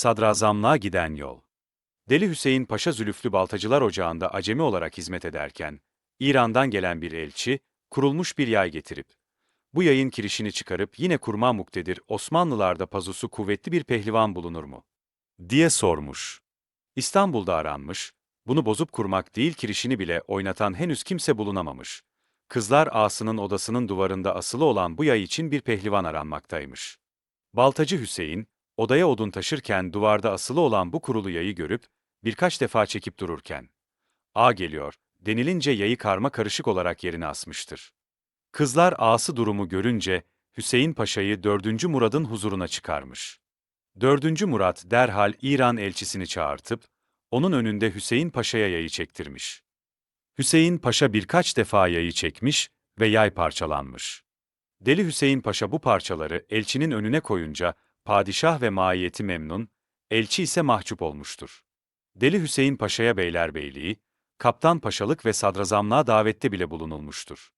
Sadrazamlığa giden yol. Deli Hüseyin Paşa Zülüflü Baltacılar Ocağı'nda acemi olarak hizmet ederken, İran'dan gelen bir elçi, kurulmuş bir yay getirip, bu yayın kirişini çıkarıp yine kurma muktedir Osmanlılarda pazusu kuvvetli bir pehlivan bulunur mu? diye sormuş. İstanbul'da aranmış, bunu bozup kurmak değil kirişini bile oynatan henüz kimse bulunamamış. Kızlar Ağası'nın odasının duvarında asılı olan bu yay için bir pehlivan aranmaktaymış. Baltacı Hüseyin, odaya odun taşırken duvarda asılı olan bu kurulu yayı görüp, birkaç defa çekip dururken, ''A geliyor'' denilince yayı karma karışık olarak yerine asmıştır. Kızlar ağası durumu görünce, Hüseyin Paşa'yı 4. Murad'ın huzuruna çıkarmış. 4. Murat derhal İran elçisini çağırtıp, onun önünde Hüseyin Paşa'ya yayı çektirmiş. Hüseyin Paşa birkaç defa yayı çekmiş ve yay parçalanmış. Deli Hüseyin Paşa bu parçaları elçinin önüne koyunca, padişah ve maiyeti memnun, elçi ise mahcup olmuştur. Deli Hüseyin Paşa'ya beylerbeyliği, kaptan paşalık ve sadrazamlığa davette bile bulunulmuştur.